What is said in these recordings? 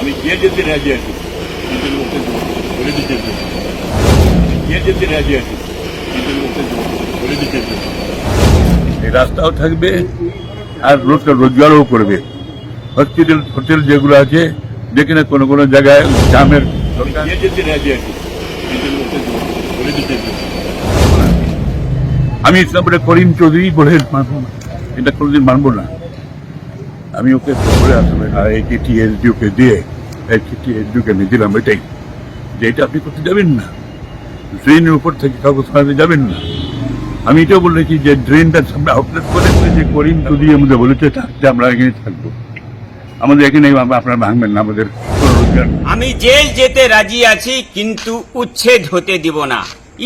আমি যে যেতে রাজি আছি। রাস্তাও থাকবে আর রোজগার রোজগারও করবে। হসপিটাল হোটেল যেগুলো আছে যেখানে কোনো কোনো জায়গায় হবে। আমি ইসলামপুরে করিম চৌধুরী বলে মানবো না। এটা কোনোদিন মানবো না। আমি ওকে বলে আসবে আর এই চিঠি এসডিওকে দিয়ে, এই চিঠি এসডিওকে নিয়ে দিলাম, এটাই। যে এটা আপনি করতে যাবেন না, ড্রেনের উপর থেকে কাগজ ফাঁড়াতে যাবেন না। আমি এটাও বলেছি যে, ড্রেনটা সামনে আউটলেট করে যে করিম চৌধুরী আমাদের বলেছে থাকতে আমরা এখানে থাকব। আমাদের এখানে আপনারা ভাঙবেন না, আমাদের। আমি জেল যেতে রাজি আছি, কিন্তু উচ্ছেদ হতে দিব না।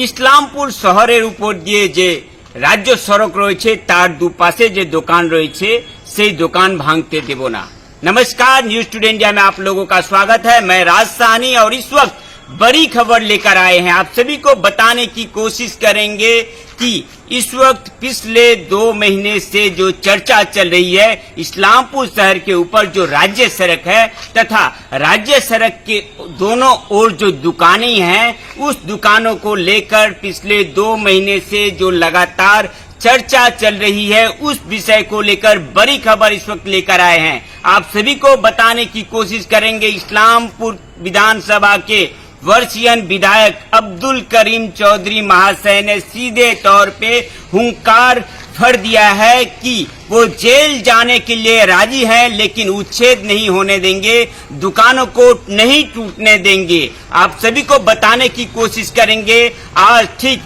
ইসলামপুর শহরের উপর দিয়ে যে রাজ্য সড়ক রয়েছে তার দুপাশে যে দোকান রয়েছে সেই दुकान भांगते देव ना नमस्कार न्यूज टुडे इंडिया में आप लोगों का स्वागत है मैं राज साहनी और इस वक्त बड़ी खबर लेकर आए हैं। आप सभी को बताने की कोशिश करेंगे कि इस वक्त पिछले दो महीने से जो चर्चा चल रही है, इस्लामपुर शहर के ऊपर जो राज्य सड़क है तथा राज्य सड़क के दोनों ओर जो दुकानें हैं, उस दुकानों को लेकर पिछले दो महीने से जो लगातार चर्चा चल रही है, उस विषय को लेकर बड़ी खबर इस वक्त लेकर आए हैं। आप सभी को बताने की कोशिश करेंगे, इस्लामपुर विधानसभा के वर्षीयन विधायक अब्दुल करीम चौधरी महाशय ने सीधे तौर पे हुंकार फड़ दिया है कि वो जेल जाने के लिए राज़ी है, लेकिन उच्छेद नहीं होने देंगे, दुकानों को नहीं टूटने देंगे। आप सभी को बताने की कोशिश करेंगे, आज ठीक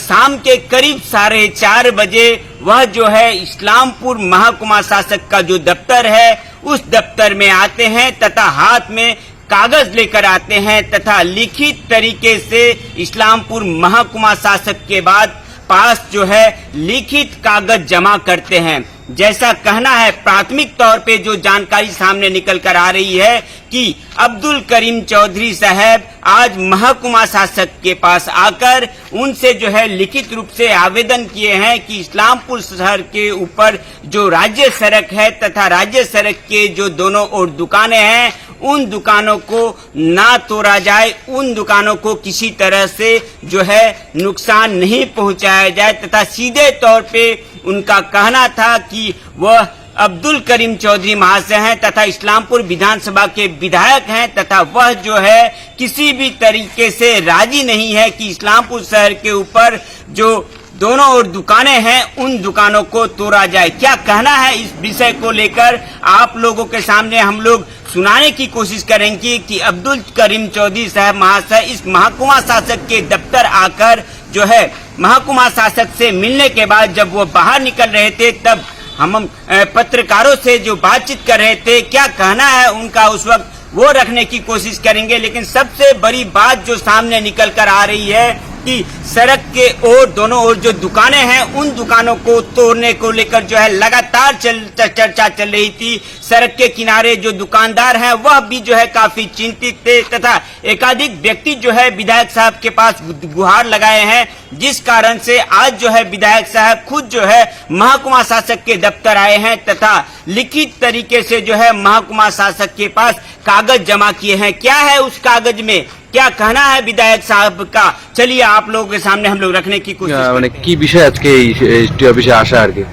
शाम के करीब साढ़े चार बजे, वह जो है इस्लामपुर महकुमा शासक का जो दफ्तर है, उस दफ्तर में आते हैं, तथा हाथ में कागज़ लेकर आते हैं तथा लिखित तरीके से इस्लामपुर महकुमा शासक के बाद पास जो है लिखित कागज़ जमा करते हैं। जैसा कहना है, प्राथमिक तौर पे जो जानकारी सामने निकल कर आ रही है कि अब्दुल करीम चौधरी साहब आज महकुमा शासक के पास आकर उनसे जो है लिखित रूप से आवेदन किए हैं कि इस्लामपुर शहर के ऊपर जो राज्य सड़क है तथा राज्य सड़क के जो दोनों ओर दुकानें हैं उन दुकानों को ना तोड़ा जाए, उन दुकानों को किसी तरह से जो है नुकसान नहीं पहुँचाया जाए, तथा सीधे तौर पे उनका कहना था कि वह अब्दुल करीम चौधरी महाशय हैं तथा इस्लामपुर विधानसभा के विधायक हैं तथा वह जो है किसी भी तरीके से राज़ी नहीं है कि इस्लामपुर शहर के ऊपर जो दोनों ओर दुकानें हैं, उन दुकानों को तोड़ा जाए। क्या कहना है इस विषय को लेकर? आप लोगों के सामने हम लोग सुनाने की कोशिश करेंगे कि अब्दुल करीम चौधरी साहब महाशय इस महकुमा शासक के दफ्तर आकर जो है, महकुमा शासक से मिलने के बाद जब वो बाहर निकल रहे थे, तब हम पत्रकारों से जो बातचीत कर रहे थे, क्या कहना है उनका उस वक्त, वो रखने की कोशिश करेंगे। लेकिन सबसे बड़ी बात जो सामने निकल कर आ रही है कि सड़क के ओर, दोनों ओर जो दुकानें हैं, उन दुकानों को तोड़ने को लेकर जो है लगातार चल चर्चा चल रही थी। सड़क के किनारे जो दुकानदार हैं, वह भी जो है काफ़ी चिंतित थे तथा एकाधिक व्यक्ति जो है विधायक साहब के पास गुहार लगाए हैं, जिस कारण से आज जो है विधायक साहब खुद जो है महकुमा शासक के दफ्तर आए हैं तथा लिखित तरीके से जो है महकुमा शासक के पास कागज़ जमा किए हैं। क्या है उस कागज़ में? क्या कहना है विधायक साहब का चलिए आप लोगों के सामने हम लोग रखने की कोशिश আহ, মানে करते हैं। কি বিষয় আজকে এই এসটি অফিসে আসা আর কি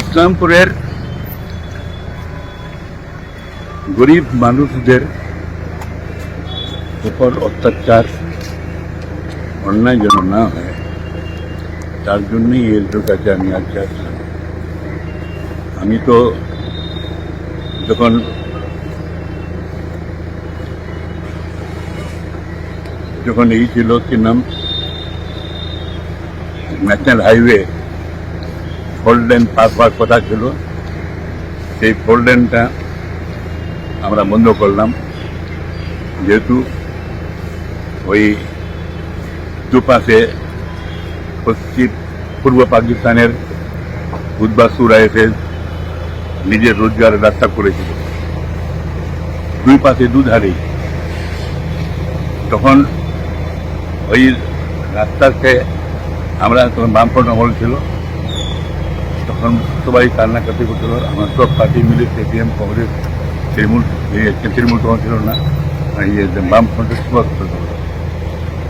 ইসলামপুরের গরিব মানুষদের উপর অত্যাচার অন্যায় যেন না হয় তার জন্যই এর কাছে আমি আজকে আসলাম আমি তো যখন যখন এই ছিল কি নাম? National highway four lane pass হওয়ার কথা ছিল। সেই ফোর লেনটা আমরা বন্ধ করলাম। যেহেতু ওই দুপাশে পশ্চিম, পূর্ব পাকিস্তানের উদ্বাসুরা এসে নিজের রোজগারের রাস্তা করেছিল। দুই পাশে দুধারেই। তখন ওই রাস্তাকে আমরা তখন বামফ্রন্ট আমল ছিল তখন সবাই কান্নাকাটি করছিল আমরা সব পার্টি মিলে সিপিএম কংগ্রেস তৃণমূল তৃণমূল তখন ছিল না এই যে বাম ফ্রন্টের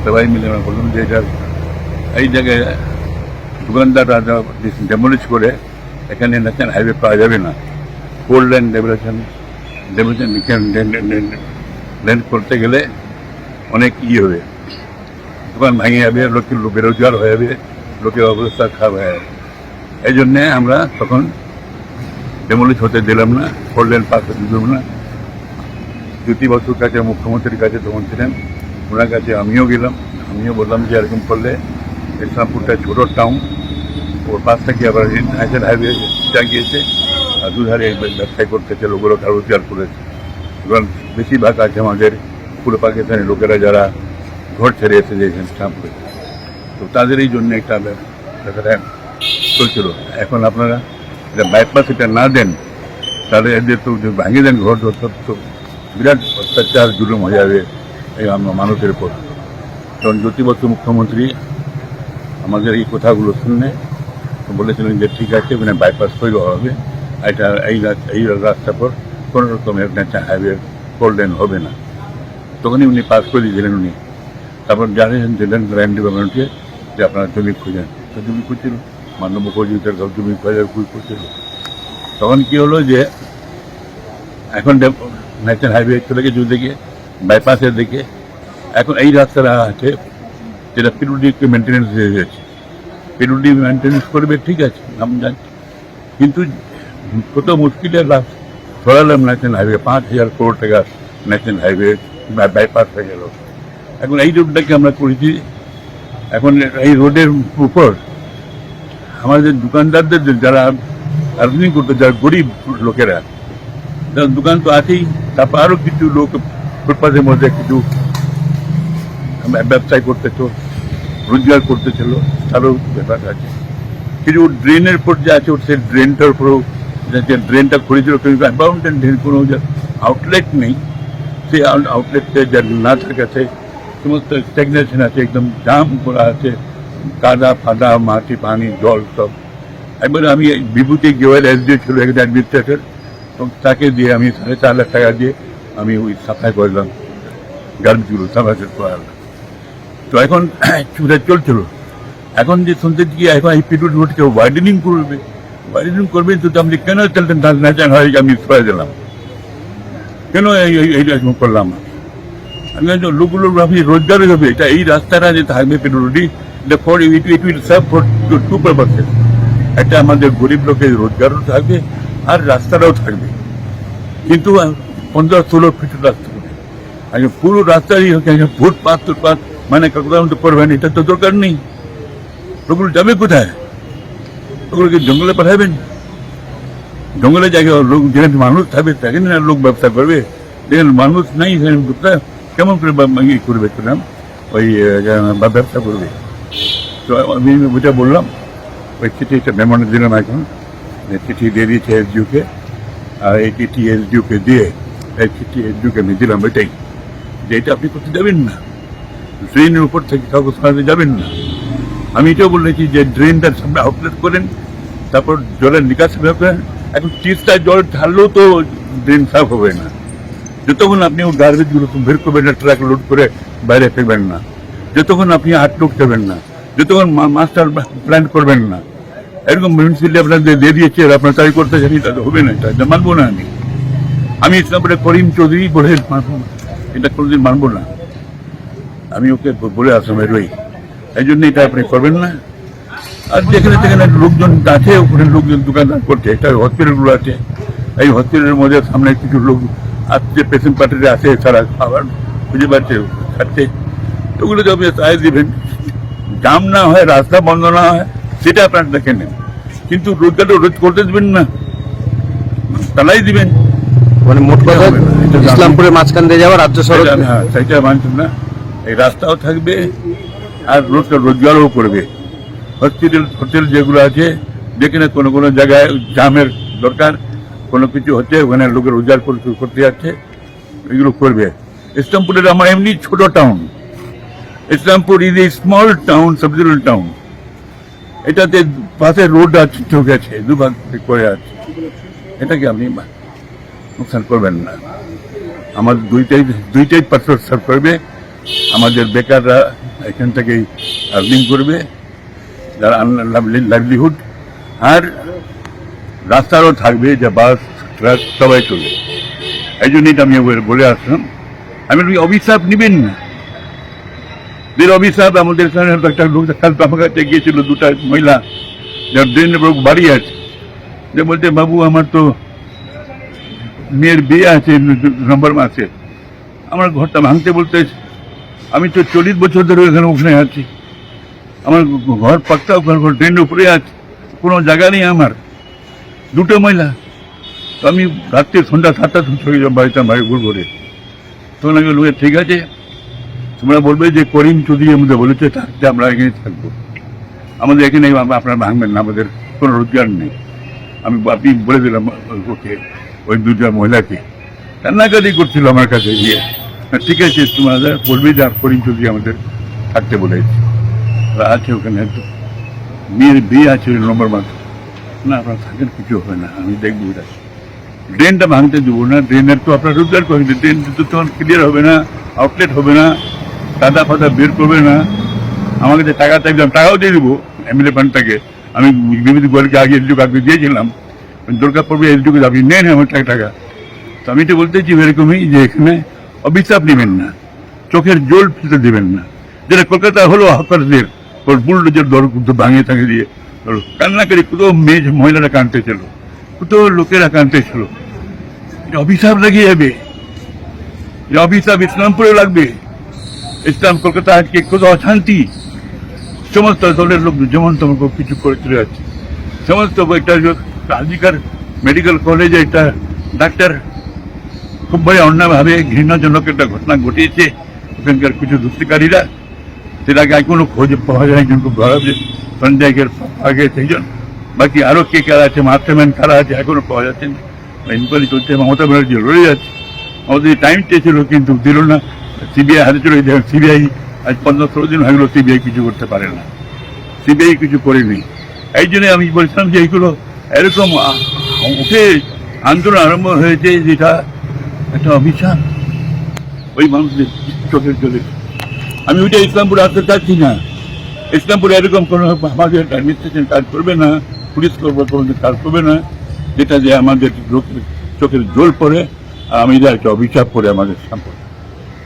সবাই মিলে আমরা বললাম যে এটা এই জায়গায় দোকানদাররা ডেমোলিশ করে এখানে ন্যাশনাল হাইওয়ে পাওয়া যাবে না ফোর লেন ডেভেলেশন ডেভেলেশন লেন করতে গেলে অনেক ইয়ে হবে দোকান ভেঙে যাবে লোকের বেরোজগার হয়ে যাবে লোকের অবস্থা খারাপ হয়ে যাবে। এই জন্যে আমরা তখন ডেমোলিশ হতে দিলাম না ফোর লেন পাস হতে দিলাম না। জ্যোতি বসুর কাছে মুখ্যমন্ত্রীর কাছে তখন ছিলেন, ওনার কাছে আমিও গেলাম, আমিও বললাম যে এরকম করলে ইসলামপুরটা ছোটো টাউন ওর পাশ থেকে আবার ন্যাশনাল হাইওয়ে গিয়েছে আর দুধারে ব্যবসায় করতেছে লোকেরা রোজগার করেছে। এবং বেশিরভাগ আছে আমাদের পুরো পাকিস্তানি লোকেরা যারা ঘর ছেড়ে এসেছে এখানে ইসলামপুরে তো তাদের এই জন্য একটা ব্যাপ- ব্যাপারটা চলছিল। এখন আপনারা এটা বাইপাস এটা না দেন, তাহলে এদের তো ভাঙিয়ে দেন ঘর দর তো- বিরাট অত্যাচার, জুলুম হয়ে যাবে এই মানুষের উপর। কারণ জ্যোতি মুখ্যমন্ত্রী আমাদের এই কথাগুলো শুনে বলেছিলেন যে, ঠিক আছে মানে বাইপাস তৈরি হবে। এটা এই এই রাস্তার পর কোনো রকমের হাইওয়ে ফোর লেন হবে না। তখনই উনি পাস করে দিয়েছিলেন উনি। তারপর জানিয়েছেন দিলেন ল্যান্ড ডিপার্টমেন্টকে যে আপনারা জমি খুঁজেন। তো জমি খুঁজছিল, মানব মুখর্জিদের সব জমি খোঁজার খুঁজছিল তখন কি হলো যে, এখন ন্যাশনাল হাইওয়ে চলে গেছে ওদিকে বাইপাসের দিকে, এখন এই রাস্তাটা আছে যেটা পিডুডিকে মেনটেন্যান্স হয়ে গেছে পিডুডি মেনটেন্যান্স করবে, ঠিক আছে আমি জানি। কিন্তু কত মুশকিলের রাস্তা। ছড়ালাম ন্যাশনাল হাইওয়ে পাঁচ হাজার করোড় টাকা ন্যাশনাল হাইওয়ে বাইপাস হয়ে গেল। এখন এই রোডটাকে আমরা করেছি, এখন এই রোডের উপর আমাদের দোকানদারদের যারা আর্নিং করতে, যারা গরিব লোকেরা তার দোকান তো আছেই, তারপর আরও কিছু লোক ফুটপাথের মধ্যে কিছু ব্যবসায় করতে করতেছ রোজগার করতে করতেছিল, তারও ব্যাপার আছে। কিছু ড্রেনের উপর যে আছে ওর সেই ড্রেনটার উপরেও যে ড্রেনটা করেছিল কিন্তু ড্রেন কোনো আউটলেট নেই, সেই আউটলেটটা যা না থাকাতে সমস্ত স্ট্যাগনেশন আছে, একদম জাম করা আছে, কাদা, ফাদা, মাটি, পানি, জল সব। একবারে আমি বিভূতি গেওয়ার এসডিও ছিল একটা অ্যাডমিনিস্ট্রেটর এবং তাকে দিয়ে আমি সাড়ে চার লাখ টাকা দিয়ে আমি ওই সাফাই করলাম। গার্বগুলো সাফাই করালাম তো এখন চুরা চলছিল। এখন যে শুনতে গিয়ে এখন এই পিটুট রোডকে ওয়াইডেনিং করবে। ওয়াইডেনিং করবে তো আপনি কেন চলতেন নাচান হয় আমি ছড়াই দিলাম। কেন এই করলাম আমি বলছি, লোকগুলো আপনি রোজগার হবে এটা এই রাস্তাটা যে থাকবে পেট্রোলটি এটা for it it will serve for two purposes একটা আমাদের গরিব লোকের রোজগারও থাকবে আর রাস্তাটাও থাকবে। কিন্তু পনেরো ষোলো ফিট রাস্তা। আর পুরো রাস্তারই ফুটপাথ টুটপাথ মানে কাকুরা তো করবেন এটা তো দরকার নেই। লোকগুলো যাবে কোথায়? ওগুলোকে জঙ্গলে পাঠাবেন। জঙ্গলে জায়গায় লোক যেখানে মানুষ থাকবে সেখানে লোক ব্যবসা করবে। যেখানে মানুষ নাই সেখানে ব্যবসা কেমন করে ইয়ে করবে কিরাম ওই ব্যবসা করবে। তো আমি ওইটা বললাম, ওই চিঠিটা মেমোরে দিলাম এখন চিঠি দিয়ে দিয়েছে এসডিউকে আর এই চিঠি এসডিউকে দিয়ে, এই চিঠি এসডিউকে আমি দিলাম এটাই যে এটা আপনি করতে যাবেন না। ড্রেনের উপর থেকে কাগজ খাওয়াতে যাবেন না। আমি এটাও বলেছি যে ড্রেনটার সামনে আউটলেট করেন, তারপর জলের নিকাশ করেন। এখন তিস্তায় জল ঢাললেও তো ড্রেন সাফ হবে না। যতক্ষণ আপনি ওই গার্বেজগুলো বের করবেন না ট্রাক লোড করে বাইরে ফেলবেন না। যতক্ষণ আপনি হাট লোক দেবেন না, যতক্ষণ মাস্টার প্ল্যান করবেন না, এরকম মিউনিসিপ্যালিটি আপনাদের দিয়ে দিয়েছে, আর আপনার তাই করতে জানি তাহলে হবে না এটা মানবো না আমি। আমি ইসলামপুরে করিম চৌধুরী বলে মানবো। এটা কোনোদিন মানবো না। আমি ওকে বলে আসলাম এরই এই জন্য এটা আপনি করবেন না। আর যেখানে যেখানে লোকজন আছে, ওখানে লোকজন দোকানদার করছে এটা হসপিটালগুলো আছে। এই হসপিটালের মধ্যে সামনে কিছু লোক আসছে পেশেন্ট পার্টিতে আসে তারা আবার খুঁজে পাচ্ছে খাচ্ছে। ওগুলো তো আপনি সাহায্য দিবেন জাম না হয় রাস্তা বন্ধ না হয় সেটা আপনারা দেখে নেন। কিন্তু রোজগারটা রোজ করতে দেবেন না। তালাই দিবেন। মানে মোট কথা ইসলামপুরের মাঝখান দিয়ে যাওয়া রাজ্য সড়ক সেটা হ্যাঁ সেটা মানছেন না। এই রাস্তাও থাকবে আর রোজটা রোজগারও করবে। হসপিটাল হোটেল যেগুলো আছে যেখানে কোনো কোনো জায়গায় জামের দরকার। কোনো কিছু হচ্ছে, ওখানে লোকের রোজগার করতে যাচ্ছে, এগুলো করবে। ইসলামপুরের আমার এমনি ছোট town Islampur is a small town subdural town এটাতে পাশে রোড আছে আছে দুভাগ করে আছে। এটাকে আপনি নোকসান করবেন না। আমাদের দুইটাই দুইটাই পাত্র সার্ভ করবে। আমাদের বেকাররা এখান থেকেই আর্নিং করবে। যারা লাইভলিহুড আর রাস্তারও থাকবে যে বাস, ট্রাক সবাই চলবে। এই জন্যই তো আমি বলে আসলাম। আমি অভিশাপ নেবেন না। দের অভিশাপ আমাদের এখানে একটা লোক কাল আমার কাছে গিয়েছিল, দুটা মহিলা, যার ড্রেনের বাড়ি আছে। যে বলতে বাবু, আমার তো মেয়ের বিয়ে আছে, নভেম্বর মাসে। আমার ঘরটা ভাঙতে বলতে আমি তো চল্লিশ বছর ধরে এখানে ওখানে আছি। আমার ঘর পাক্কা ঘর ট্রেনের উপরে আছে। কোনো জায়গা নেই আমার। দুটো মহিলা। তো আমি রাত্রে সন্ধ্যা সাতটা চলে যাব বাড়িতে ভাই ভুল করে তখন আমি বলব ঠিক আছে। তোমরা বলবে যে করিম চৌধুরী আমাদের বলেছে থাকতে আমরা এখানে থাকব। আমাদের এখানে আপ- আপনারা ভাঙবেন না, আমাদের কোনো রোজগার নেই। আমি আপনি বলে দিলাম, ওকে, ওই দুটা মহিলাকে। কান্নাকাটি করছিল আমার কাছে গিয়ে। ঠিক আছে, তোমাদের বলবে যে করিম চৌধুরী আমাদের থাকতে বলেছে। আছে ওখানে মেয়ের বিয়ে আছে নম্বর মাত্র। না, আপনারা থাকেন কিছু হবে না, আমি দেখব এটা। ড্রেনটা ভাঙতে দেবো না ড্রেনের তো আপনার রোজগার করেন ড্রেন তো তখন ক্লিয়ার হবে না আউটলেট হবে না কাদা ফাদা বের করবে না। আমাকে যে টাকা চাইলাম টাকাও দিয়ে দেবো এমএলএ ফান্ডটাকে আমি বিভূতি গোয়ালকে আগে এলডিকে আগে দিয়েছিলাম। দরকার পড়বে এলডিকে আপনি নেন আমার টাকা টাকা। তো আমি তো বলতেছি এরকমই যে এখানে অবিশ্বাস নেবেন না, চোখের জল ফেলতে দেবেন না। যেটা কলকাতা হলো হকারদের বুলডোজার দর ভাঙিয়ে থাকে দিয়ে হলো। কান্নাকারি কত মেয়ে মহিলারা কানতে ছিল, কত লোকেরা কানতে ছিল। অভিশাপ লাগিয়ে যাবে অভিশাপ ইসলামপুরে লাগবে। ইসলাম কলকাতা আজকে কত অশান্তি। সমস্ত দলের লোক যেমন তোমাকে কিছু করে চলে যাচ্ছে। সমস্ত একটা আজিকার মেডিকেল কলেজে একটা ডাক্তার খুব বড় অন্যায়ভাবে ঘৃণাজনক একটা ঘটনা ঘটিয়েছে। ওখানকার কিছু দুষ্টিকারীরা সেটাকে আর কোনো খোঁজ পাওয়া যায় খুব ভালো যে আগে সেইজন বাকি আরও কে কারা আছে, মাস্টারম্যান কারা আছে, এখনও পাওয়া যাচ্ছে না। ইনকোয়ারি চলছে, মমতা ব্যানার্জি রয়ে যাচ্ছে আমাদের টাইম চেয়েছিল কিন্তু দিল না। সিবিআই হাতে চলে যায় সিবিআই আজ পনেরো ষোলো দিন হয়ে গেলো সিবিআই কিছু করতে পারে না। সিবিআই কিছু করেনি এই জন্য আমি বলছিলাম যে এইগুলো এরকম উঠে আন্দোলন আরম্ভ হয়েছে যেটা একটা অভিশাপ। ওই মানুষদের চোখের চলে আমি ওইটা ইসলামপুরে আসতে চাচ্ছি না। ইসলামপুরে এরকম কোনো আমাদের অ্যাডমিনিস্ট্রেশন কাজ করবে না, পুলিশ করবে, কোনো কাজ করবে না, যেটা যে আমাদের চোখের জল পড়ে, আমি যা একটা অভিশাপ করে আমাদের সম্পর্কে।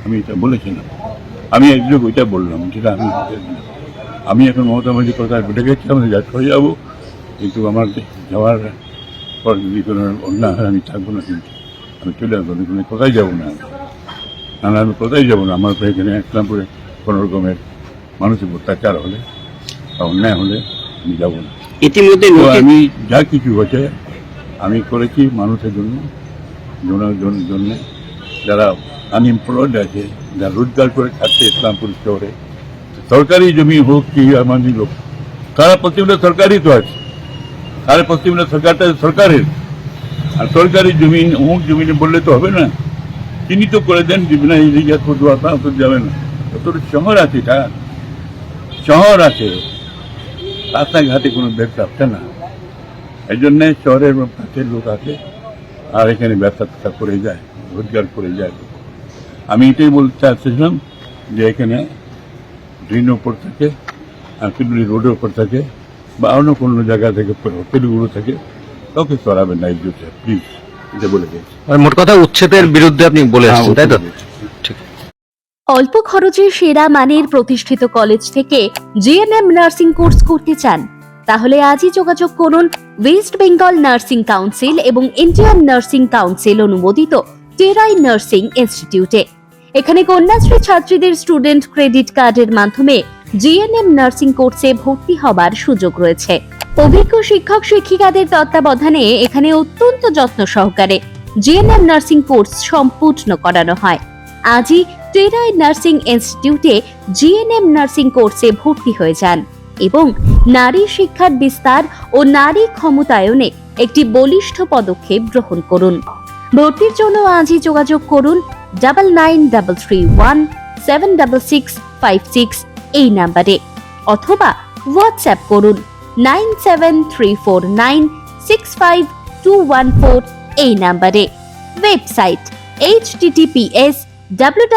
আমি এটা বলেছিলাম। আমি একজন ওইটা বললাম, যেটা আমি আমি এখন মমতা ব্যানার্জি কথা বেটে গেছি, আমি যা হয়ে যাব, কিন্তু আমার যাওয়ার পর যদি কোনো অন্য হয়, আমি থাকব না কিন্তু। আমি চলে আসব কোথায় যাব না। আমি কোথায় যাব না। আমার এখানে ইসলামপুরে কোনো রকমের মানুষের অত্যাচার হলে বা অন্যায় হলে আমি যাব না। ইতিমধ্যে আমি যা কিছু হয়েছে আমি করেছি মানুষের জন্য জন্য। যারা আনএমপ্লয়েড আছে যারা রোজগার করে খাচ্ছে ইসলামপুর শহরে সরকারি জমি হোক কি আমাদের লোক সারা পশ্চিমবঙ্গ সরকারই তো আছে। সারা পশ্চিমবঙ্গ সরকারটা সরকারের। আর সরকারি জমিন অমুক জমিনে বললে তো হবে না। তিনি তো করে দেন যে না এই জায়গা করব আপনার তো যাবে না। তোর শহর আছে এটা শহর আছে। রাস্তাঘাটে কোনো ব্যবসা হচ্ছে না। এই জন্যে শহরের কাছের লোক আছে আর এখানে ব্যবসা ট্যাবসা করে যায় রোজগার করে যায়। আমি এটাই বলতে চাচ্ছিলাম যে এখানে ড্রেনের ওপর থাকে আর কিডনি রোডের ওপর থাকে বা অন্য কোনো জায়গা থেকে হোটেলগুলো থাকে কাউকে সরাবেন না এই প্লিজ এটা বলে দিয়েছি। মোট কথা উচ্ছেদের বিরুদ্ধে আপনি বলে হ্যাঁ, আসছেন তাই তো? অল্প খরচে সেরা মানের প্রতিষ্ঠিত কলেজ থেকে জিএনএম নার্সিং কোর্স করতে চান, তাহলে আজই যোগাযোগ করুন ওয়েস্ট বেঙ্গল নার্সিং কাউন্সিল এবং ইন্ডিয়ান নার্সিং কাউন্সিল অনুমোদিত টেরাই নার্সিং ইনস্টিটিউটে এখানে কন্যাশ্রী ছাত্রীদের স্টুডেন্ট ক্রেডিট কার্ডের মাধ্যমে জিএনএম নার্সিং কোর্সে ভর্তি হবার সুযোগ রয়েছে। অভিজ্ঞ শিক্ষক শিক্ষিকাদের তত্ত্বাবধানে এখানে অত্যন্ত যত্ন সহকারে জিএনএম নার্সিং কোর্স সম্পূর্ণ করানো হয়। আজই টেরাই নার্সিং ইনস্টিটিউটে জিএনএম নার্সিং কোর্সে ভর্তি হয়ে যান এবং নারী শিক্ষার বিস্তার ও নারী ক্ষমতায়নে একটি বলিষ্ঠ পদক্ষেপ গ্রহণ করুন। ভর্তির জন্য আজই যোগাযোগ করুন double nine double three one seven double six five six এই নাম্বারে অথবা হোয়াটসঅ্যাপ করুন nine seven three four nine six five two one four এই নাম্বারে। Website H TTPS W